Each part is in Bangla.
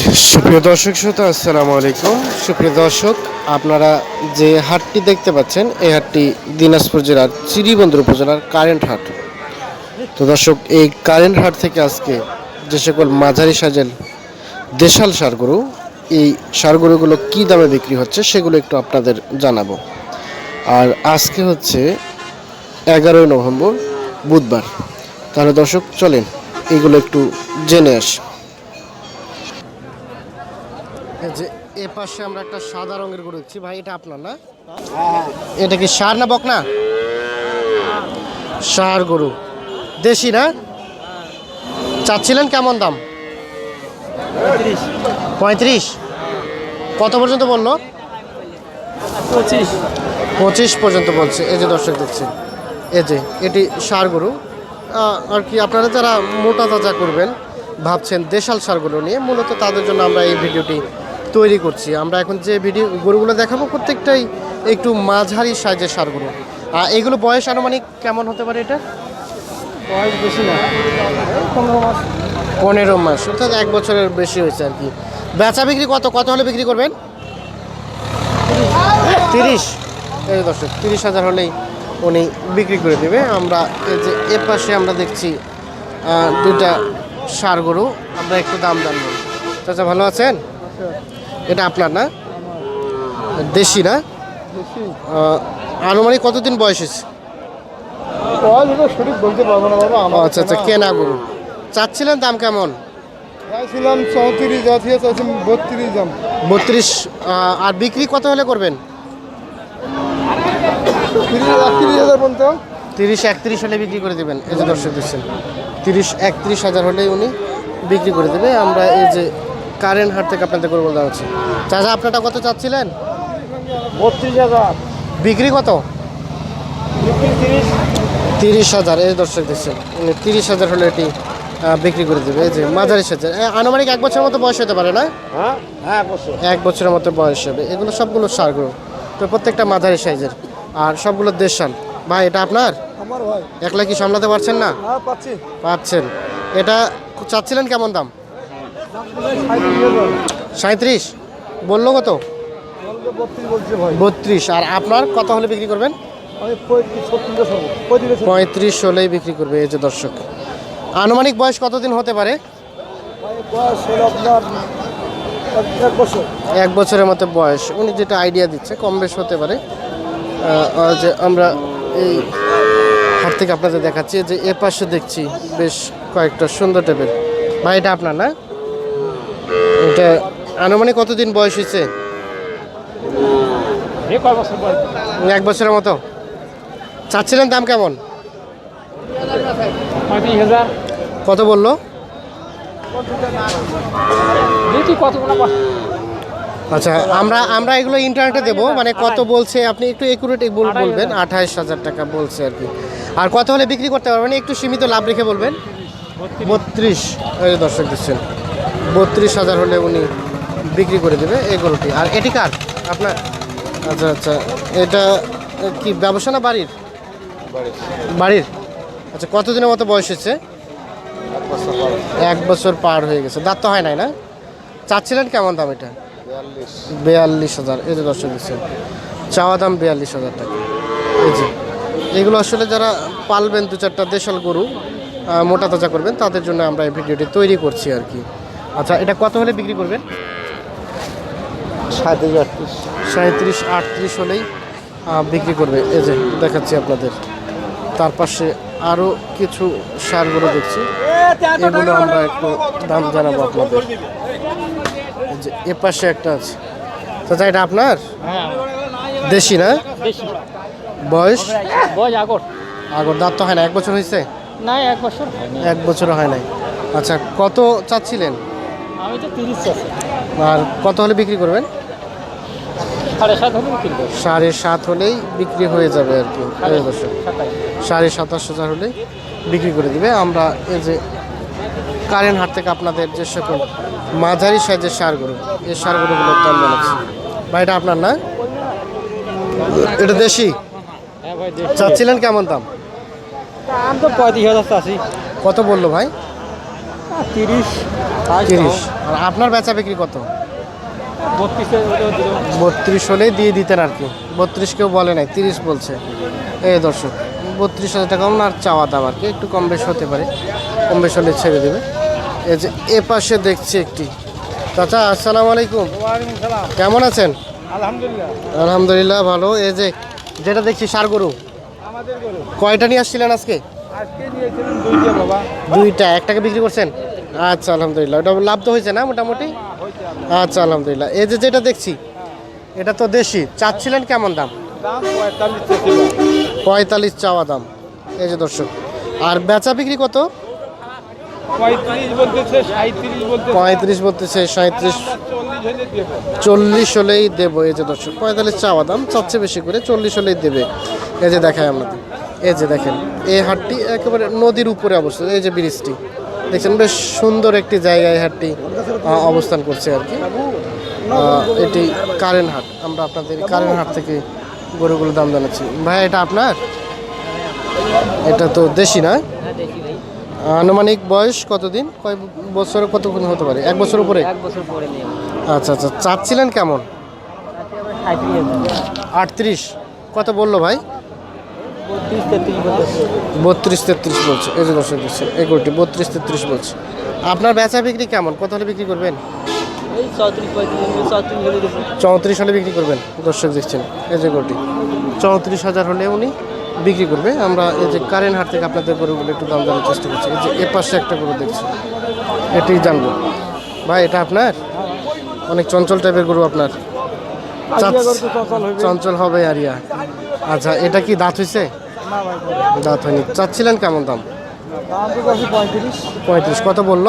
সুপ্রিয় দর্শক শ্রোতা, আসসালামু আলাইকুম। সুপ্রিয় দর্শক, আপনারা যে হাটটি দেখতে পাচ্ছেন, এই হাটটি দিনাজপুর জেলার চিরিবন্দর উপজেলার কারেন্ট হাট। তো দর্শক, এই কারেন্ট হাট থেকে আজকে যে সকল মাঝারি সাজেল দেশাল সারগরু এই সারগরুগুলো কী দামে বিক্রি হচ্ছে, সেগুলো একটু আপনাদের জানাব। আর আজকে হচ্ছে এগারোই নভেম্বর, বুধবার। তাহলে দর্শক, চলেন, এগুলো একটু জেনে আসি। যে এ পাশে আমরা একটা সাদা রঙের গরু দেখছি। ভাই এটা আপনার না? এটা কি সার না বক না সার গরু। দেশি না? চাচ্ছিলেন কেমন দাম? পঁয়ত্রিশ। কত পর্যন্ত বলল? পঁচিশ। পঁচিশ পর্যন্ত বলছে। এই যে দর্শক দেখছেন এই যে এটি সার গরু। আর কি আপনারা যারা মোটা তাজা করবেন ভাবছেন দেশাল সারগুলো নিয়ে মূলত তাদের জন্য আমরা এই ভিডিওটি তৈরি করছি। আমরা এখন যে ভিডিও গরুগুলো দেখাবো প্রত্যেকটাই একটু মাঝারি সাইজের সারগুলো। আর এগুলো বয়স আনুমানিক কেমন হতে পারে এটা? বয়স বেশি না। পনেরো মাস। পনেরো মাস অর্থাৎ এক বছরের বেশি হয়েছে আর কি। বেচা বিক্রি কত? কত হলে বিক্রি করবেন? তিরিশ। দর্শক তিরিশ হাজার হলেই উনি বিক্রি করে দেবে। আমরা এই যে এ পাশে আমরা দেখছি দুটা সার গরু। আমরা একটু দাম জানব। চাচা ভালো আছেন? এটা আপনার না? দেশি না? আনুমানিক কতদিন বয়স হয়েছে? সঠিক বলতে পারব না বাবা আমার আচ্ছা আচ্ছা কেনা গরু। চাচ্ছিলেন দাম কেমন? চাইছিলাম চৌত্রিশ জাতীয় চাইছি বত্রিশ দাম। বত্রিশ আর বিক্রি কত হলে করবেন? তিরিশ একত্রিশ হাজার পর্যন্ত। তিরিশ একত্রিশ হলে বিক্রি করে দেবেন এই যে দর্শক দিচ্ছেন তিরিশ একত্রিশ হাজার হলেই উনি বিক্রি করে দেবে। আমরা এই যে কারেন্ট হাট থেকে আপনাদের করে বলতে হচ্ছে চাচা আপনারটা কত চাচ্ছিলেন? বত্রিশ হাজার। বিক্রি কত? তিরিশ। তিরিশ হাজার এই দর্শক দিচ্ছেন তিরিশ হাজার হলে এটি বিক্রি করে দেবে। এই যে মাঝারি সাজার আনুমানিক এক বছরের মতো বয়স হতে পারে না? হ্যাঁ হ্যাঁ বছর। এক বছরের মতো বয়স হবে। এগুলো সবগুলো সারগুলো তো প্রত্যেকটা মাঝারি সাইজের। আর সবগুলো দেশ দেশাল। ভাই এটা আপনার? আমার একলা কি সামলাতে পারছেন না? হ্যাঁ পাচ্ছেন। এটা চাচ্ছিলেন কেমন দাম? সাঁত্রিশ বলল কত? বত্রিশ। আর আপনার কত হলে বিক্রি করবেন? পঁয়ত্রিশ হলেই বিক্রি করবে এই যে দর্শক। আনুমানিক বয়স কতদিন হতে পারে? এক- এক বছর এক বছরের মতো বয়স। উনি যেটা আইডিয়া দিচ্ছে, কম বেশ হতে পারে। যে আমরা এই হাট থেকে আপনাদের দেখাচ্ছি যে এ পাশে দেখছি বেশ কয়েকটা সুন্দর টেপের ভাই, এটা আপনার না? এটা আনুমানিক কতদিন বয়স হয়েছে? এক বছরের মতো। চাচ্ছিলেন দাম কেমন? কত বলল? আচ্ছা আমরা আমরা এগুলো ইন্টারনেটে দেবো মানে কত বলছে আপনি একটু একুরেট বলবেন আঠাইশ হাজার টাকা বলছে আর কি। আর কত হলে বিক্রি করতে পারবেন? একটু সীমিত লাভ রেখে বলবেন। বত্রিশ। দর্শক দিচ্ছেন বত্রিশ হাজার হলে উনি বিক্রি করে দেবে এই গরুটি। আর এটি কার? আপনার? আচ্ছা আচ্ছা। এটা কি ব্যবসা না বাড়ির? বাড়ির। আচ্ছা কতদিনের মতো বয়স হচ্ছে এক বছর পার হয়ে গেছে। দাঁত তো হয় নাই না? চাচ্ছিলেন কেমন দাম এটা? বিয়াল্লিশ। হাজার। এই যে দর্শক দিচ্ছেন চাওয়া দাম বিয়াল্লিশ হাজার টাকা। এই যে এগুলো আসলে যারা পালবেন দু চারটা দেশাল গরু মোটা তাজা করবেন তাদের জন্য আমরা এই ভিডিওটি তৈরি করছি আর কি। আচ্ছা এটা কত হলে বিক্রি করবেন? সাঁত্রিশ আটত্রিশ। সাঁত্রিশ আটত্রিশ হলেই বিক্রি করবে। এই যে দেখাচ্ছি আপনাদের। তার পাশে আরও কিছু সারগুলো দেখছি। এগুলো আমরা একটু দাম জানাব আপনাদের। যে এ পাশে একটা আছে। চাচা এটা আপনার? হ্যাঁ দেশি না? বেশি বয়স? বয়স আগর। আগর দাঁত তো হয় না। এক বছর হয়েছে? না এক বছর এক বছর হয় নাই। আচ্ছা কত চাচ্ছিলেন? আর কত হলে বিক্রি করবেন? সাড়ে সাত হলেই বিক্রি হয়ে যাবে আর কি সাড়ে সাতাশ হাজার হলে বিক্রি করে দিবে। আমরা এই যে কারেন্ট হাট থেকে আপনাদের যে সকল মাঝারি সাইজের সারগুলো এই সারগুলোগুলোর দাম জানাচ্ছি। ভাই এটা আপনার না? এটা দেশি? হ্যাঁ চাচ্ছিলেন কেমন দাম? আমি তো পঁয়ত্রিশ হাজার কত বলল ভাই? তিরিশ। তিরিশ। আর আপনার বেচা বিক্রি কত? বত্রিশ হলেই দিয়ে দিতেন আর কি। বত্রিশ কেউ বলে নাই তিরিশ বলছে। এই দর্শক বত্রিশ হাজার টাকা আর চাওয়া দাম আর কি একটু কম বেশ হতে পারে। কম বেশ হলে ছেড়ে দেবে। এই যে এ পাশে দেখছি একটি। চাচা আসসালামু আলাইকুম। কেমন আছেন? আলহামদুলিল্লাহ। আলহামদুলিল্লাহ ভালো। এই যে যেটা দেখছি সার গরু কয়টা নিয়ে আসছিলেন আজকে? আজকে দুইটা বাবা। দুইটা একটাকে বিক্রি করছেন? আচ্ছা আলহামদুলিল্লাহ। ওটা লাভ তো হয়েছে না মোটামুটি? আচ্ছা আলহামদুলিল্লাহ। এই যে যেটা দেখছি এটা তো দেশি। চাচ্ছিলেন কেমন দাম? পঁয়তাল্লিশ চাওয়া দাম। এই যে দর্শক আর বেচা বিক্রি কত? পঁয়ত্রিশ বলতেছে সাঁত্রিশ চল্লিশ হলেই দেবো। এই যে দর্শক পঁয়তাল্লিশ চাওয়া দাম চাচ্ছে বেশি করে চল্লিশ হলেই দেবে। এই যে দেখায় আপনাদের। এই যে দেখেন এই হাটটি একেবারে নদীর উপরে অবস্থিত এই যে ব্রিজটি। দেখছেন বেশ সুন্দর একটি জায়গায় হাটটি অবস্থান করছে আর কি। এটি কারেন্ট হাট। আমরা আপনাদের কারেন্ট হাট থেকে গরুগুলোর দাম জানাচ্ছি। ভাই এটা আপনার? এটা তো দেশি না? আনুমানিক বয়স কতদিন? কয় বছর কতক্ষণ হতে পারে? এক বছর উপরে? আচ্ছা আচ্ছা। চাচ্ছিলেন কেমন? আটত্রিশ। কত বলল ভাই? বত্রিশ তেত্রিশ বলছে। এই যে দর্শক দিচ্ছে এগারোটি বত্রিশ তেত্রিশ বলছে। আপনার বেচা বিক্রি কেমন? কত হলে বিক্রি করবেন? চৌত্রিশ হলে বিক্রি করবেন দর্শক দেখছেন। এই যে গরুটি চৌত্রিশ হাজার হলে উনি বিক্রি করবে। আমরা এই যে কারেন্ট হাট থেকে আপনাদের গরুগুলো একটু দাম জানার চেষ্টা করছি। এই যে এ পাশে একটা গরু দেখছি এটি জানব। ভাই এটা আপনার? অনেক চঞ্চল টাইপের গরু আপনার। চঞ্চল হবে আরিয়া। আচ্ছা এটা কি দাঁত হয়েছে দাঁত হয়নি। চাচ্ছিলেন কেমন দাম? পঁয়ত্রিশ। কত বলল?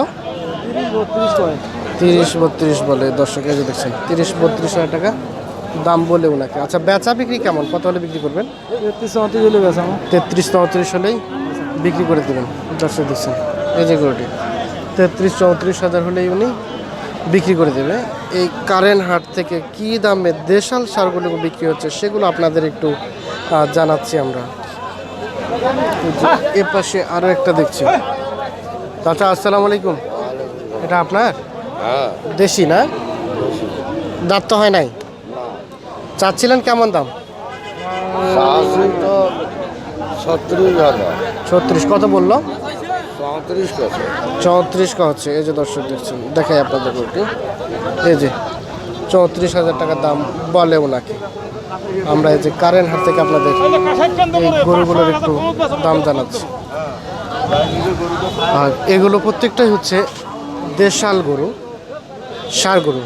তিরিশ বত্রিশ বলে। দর্শক এই যে দেখছেন তিরিশ বত্রিশ হাজার টাকা দাম বলে ওনাকে আচ্ছা বেচা বিক্রি কেমন? কত হলে বিক্রি করবেন? তেত্রিশ চৌত্রিশ হলেই বিক্রি করে দেবেন দর্শক দেখছেন। এই যে গরুটি তেত্রিশ চৌত্রিশ হাজার হলেই উনি বিক্রি করে দেবে। এই কারেন্ট হাট থেকে কি দামে দেশাল সারগুলো বিক্রি হচ্ছে সেগুলো আপনাদের একটু জানাচ্ছি আমরা। এ পাশে আরও একটা দেখছি। চাচা আসসালামু আলাইকুম। এটা আপনার? দেশি না? দাঁত তো হয় নাই? চাচ্ছিলেন কেমন দাম? তো ছত্রিশ কত বলল? চৌত্রিশ কা হচ্ছে? এই যে দর্শক দেখছেন দেখাই আপনাদের গরুটি এই যে চৌত্রিশ হাজার টাকা দাম বলে ওনাকে। আমরা এই যে কারেন্ট হাট থেকে আপনাদের এই গরুগুলোর একটু দাম জানাচ্ছি। আর এগুলো প্রত্যেকটাই হচ্ছে দেশাল গরু, সার গরু।